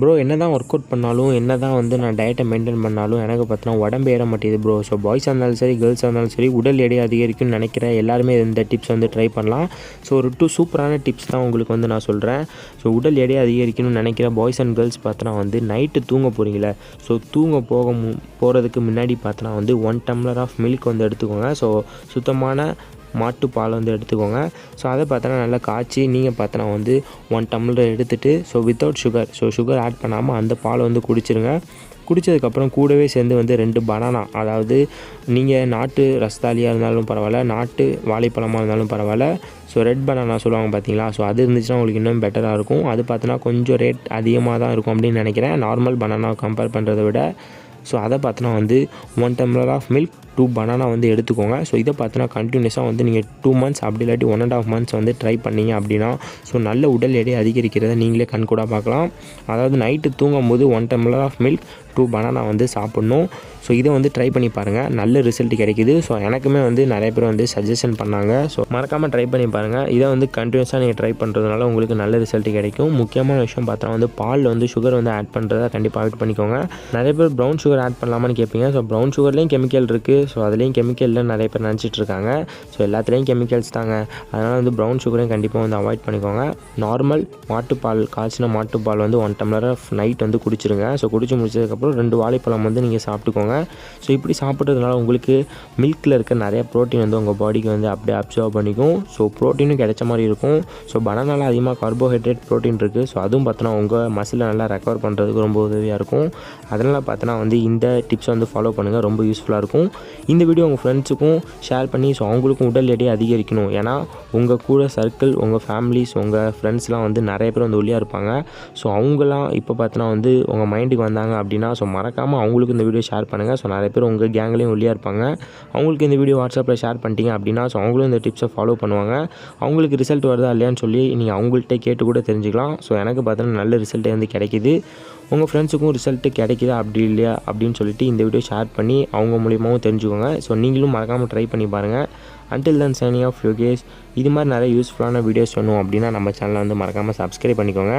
Bro என்ன தான் work out பண்ணாலும் என்ன தான் வந்து நான் டயட்டை மெயின்டைன் பண்ணாலும் எனக்கு பார்த்தோன்னா உடம்பு ஏற மாட்டேது ப்ரோ ஸோ பாய்ஸாக இருந்தாலும் சரி கேர்ள்ஸாக இருந்தாலும் சரி உடல் எடை அதிகரிக்கும்னு நினைக்கிற எல்லாருமே இந்த டிப்ஸ் வந்து ட்ரை பண்ணலாம். ஸோ ஒரு டூ சூப்பரான டிப்ஸ் தான் உங்களுக்கு வந்து நான் சொல்கிறேன் ஸோ உடல் எடை அதிகரிக்கணும்னு நினைக்கிற பாய்ஸ் அண்ட் கேர்ள்ஸ் பார்த்தோன்னா வந்து நைட்டு தூங்க போகிறீங்களே ஸோ தூங்க போக மு போகிறதுக்கு முன்னாடி பார்த்தோன்னா வந்து ஒன் டம்ளர் ஆஃப் மில்க் வந்து எடுத்துக்கோங்க. ஸோ சுத்தமான மாட்டுப்பால் வந்து எடுத்துக்கோங்க. ஸோ அதை பார்த்தோன்னா நல்லா காய்ச்சி நீங்கள் பார்த்தோன்னா வந்து ஒன் டம்ளர் எடுத்துகிட்டு so without sugar so sugar add பண்ணாமல் அந்த பாலை வந்து குடிச்சிருங்க. குடித்ததுக்கப்புறம் கூடவே சேர்ந்து வந்து ரெண்டு பனானா அதாவது நீங்கள் நாட்டு ரஸ்தாலியாக இருந்தாலும் பரவாயில்ல நாட்டு வாழைப்பழமாக இருந்தாலும் பரவாயில்ல ஸோ ரெட் பனானா சொல்லுவாங்க பார்த்தீங்களா? ஸோ அது இருந்துச்சுன்னா உங்களுக்கு இன்னும் பெட்டராக இருக்கும். அது பார்த்தோன்னா கொஞ்சம் ரேட் அதிகமாக தான் இருக்கும் அப்படின்னு நினைக்கிறேன். நார்மல் பனானா கம்பேர் பண்ணுறதை விட. ஸோ அதை பார்த்தோன்னா வந்து one tumbler of milk two banana வந்து எடுத்துக்கோங்க. ஸோ இதை பார்த்தோன்னா கண்டினியூஸாக வந்து நீங்கள் டூ மந்த்ஸ் அப்படி இல்லாட்டி ஒன் அண்ட் ஆஃப் மந்த்ஸ் வந்து ட்ரை பண்ணீங்க அப்படின்னா ஸோ நல்ல உடல் எடை அதிகரிக்கிறத நீங்களே கண்கூடாக பார்க்கலாம். அதாவது நைட்டு தூங்கும் போது one tumbler of milk two banana வந்து சாப்பிட்ணும். ஸோ இதை வந்து ட்ரை பண்ணி பாருங்கள் நல்ல ரிசல்ட் கிடைக்குது. ஸோ எனக்குமே வந்து நிறைய பேர் வந்து சஜஷன் பண்ணாங்க. ஸோ மறக்காமல் ட்ரை பண்ணி பாருங்கள் இதை வந்து கண்டினியூஸாக நீங்கள் ட்ரை பண்ணுறதுனால உங்களுக்கு நல்ல ரிசல்ட் கிடைக்கும். முக்கியமான விஷயம் பார்த்தா வந்து பாலில் வந்து சுகர் வந்து ஆட் பண்ணுறதா கண்டிப்பாக அவாய்ட் பண்ணிக்கோங்க. நிறைய பேர் ப்ரௌன் சுகர் ஆட் பண்ணலாமான்னு கேட்பீங்க ஸோ ப்ரௌன் சுகர்லேயும் கெமிக்கல் இருக்குது ஸோ அதுலேயும் கெமிக்கலில் நிறைய பேர் நினச்சிட்டு இருக்காங்க. ஸோ எல்லாத்துலேயும் கெமிக்கல்ஸ் தாங்க. அதனால் வந்து ப்ரௌன் சுகரையும் கண்டிப்பாக வந்து அவாய்ட் பண்ணிக்கோங்க. நார்மல் மாட்டுப்பால் காய்ச்சின மாட்டுப்பால் வந்து ஒன் டம்ளர் நைட் வந்து குடிச்சிருங்க. ஸோ குடிச்சு முடிச்சதுக்கப்புறம் ரெண்டு வாழைப்பழம் வந்து நீங்கள் சாப்பிட்டுக்கோங்க. ஸோ இப்படி சாப்பிட்றதுனால உங்களுக்கு மில்கில் இருக்க நிறைய ப்ரோட்டீன் வந்து உங்கள் பாடிக்கு வந்து அப்படியே அப்சர்வ் பண்ணிக்கும். ஸோ ப்ரோட்டீனும் கிடைச்ச மாதிரி இருக்கும். ஸோ பனானால அதிகமாக கார்போஹைட்ரேட் ப்ரோட்டீன் இருக்குது ஸோ அதுவும் பார்த்தோன்னா உங்கள் மசிலை நல்லா ரெக்கவர் பண்ணுறதுக்கு ரொம்ப உதவியாக இருக்கும். அதனால் பார்த்தோன்னா வந்து இந்த டிப்ஸை வந்து ஃபாலோ பண்ணுங்கள் ரொம்ப யூஸ்ஃபுல்லாக இருக்கும். இந்த வீடியோ உங்கள் ஃப்ரெண்ட்ஸுக்கும் ஷேர் பண்ணி ஸோ அவங்களுக்கும் உடல் எடையை அதிகரிக்கணும். ஏன்னா உங்கள் கூட சர்க்கிள் உங்கள் ஃபேமிலிஸ் உங்கள் ஃப்ரெண்ட்ஸ்லாம் வந்து நிறைய பேர் வந்து ஒல்லியாக இருப்பாங்க. ஸோ அவங்களாம் இப்போ பார்த்தோன்னா வந்து உங்கள் மைண்டுக்கு வந்தாங்க அப்படின்னா ஸோ மறக்காமல் அவங்களுக்கு இந்த வீடியோ ஷேர் பண்ணுங்கள் ஸோ நிறைய பேர் உங்கள் கேங்லேயும் ஒல்லியாக இருப்பாங்க. அவங்களுக்கு இந்த வீடியோ வாட்ஸ்அப்பில் ஷேர் பண்ணிட்டீங்க அப்படின்னா ஸோ அவங்களும் இந்த டிப்ஸை ஃபாலோ பண்ணுவாங்க. அவங்களுக்கு ரிசல்ட் வருதா இல்லையான்னு சொல்லி நீங்கள் அவங்கள்ட்ட கேட்டு கூட தெரிஞ்சுக்கலாம். ஸோ எனக்கு பார்த்தோன்னா நல்ல ரிசல்ட்டே வந்து கிடைக்கிது. உங்கள் ஃப்ரெண்ட்ஸுக்கும் ரிசல்ட்டு கிடைக்குதா அப்படி இல்லையா அப்படின்னு சொல்லிட்டு இந்த வீடியோ ஷேர் பண்ணி அவங்க மூலியமாகவும் தெரிஞ்சுக்கோங்க. ஸோ நீங்களும் மறக்காமல் ட்ரை பண்ணி பாருங்கள் until then signing off Yogesh இது மாதிரி நிறைய யூஸ்ஃபுல்லான வீடியோஸ் வேணும் அப்படின்னா நம்ம சேனலை வந்து மறக்காமல் சப்ஸ்கிரைப் பண்ணிக்கோங்க.